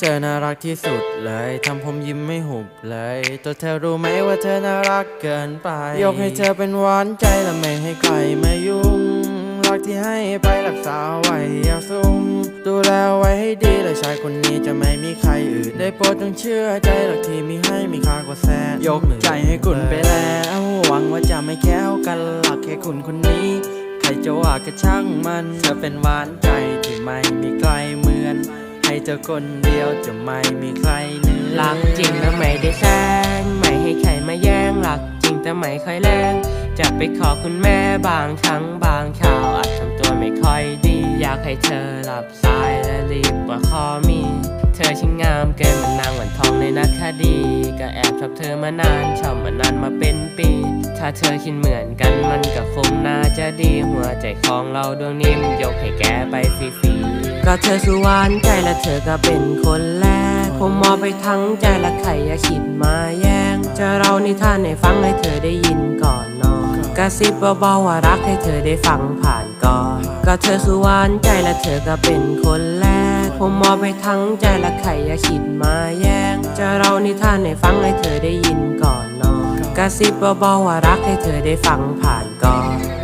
เธอน่ารักที่สุดเลยทำผมยิ้มไม่หุบเลยตัวเธอรู้ไหมว่าเธอน่ารักเกินไป ยกให้เธอเป็นหวานใจและไม่ให้ใครมายุ่ง รักที่ให้ไปรักษาไว้อยากสูงดูแลไว้ให้ดีและชายคนนี้จะไม่มีใครอื่น ได้โปรดจงเชื่อใจรักที่มีให้มีค่ากว่าแสน ยกใจให้คุณไปแล้วหวังว่าจะไม่แค้วกันหลักแค่คุณคนนี้ ใครจะว่าก็ช่างมันเธอเป็นหวานใจที่ไม่มีใครเหมือน ให้เธอคนเดียวจะไม่มีใครเหนือรักจริงแต่ไม่ได้แซงไม่ให้ใครมาแย่งรักจริงแต่ไม่ค่อยแรงจะไปขอคุณแม่บางครั้งบางข่าวอาจทำตัวไม่ค่อยดี อยากให้เธอรับสายและรีบกว่าคอมี เธอช่างงามเกินเหมือนนางวันทองในนักคดี ก็แอบชอบเธอมานานชอบมานานมาเป็นปี ถ้าเธอคิดเหมือนกันมันก็คงน่าจะดีหัวใจของเราดวงนี้มันยกให้แกไปฟรีๆ ก็เธอคือหวานใจและเธอก็เป็นคนแรก ผมมอบไปทั้งใจและใครอย่าคิดมาแย่ง จะเรานิทานให้ฟังให้เธอได้ยินก่อนนอนกระซิบเบาๆว่ารักให้เธอได้ฟังผ่านก่อน ก็เธอคือหวานใจและเธอก็เป็นคนแรก ผมมอบไปทั้งใจและใครอย่าคิดมาแย่ง จะเรานิทานให้ฟังให้เธอได้ยินก่อนนอนกระซิบเบาๆว่ารักให้เธอได้ฟังผ่านก่อน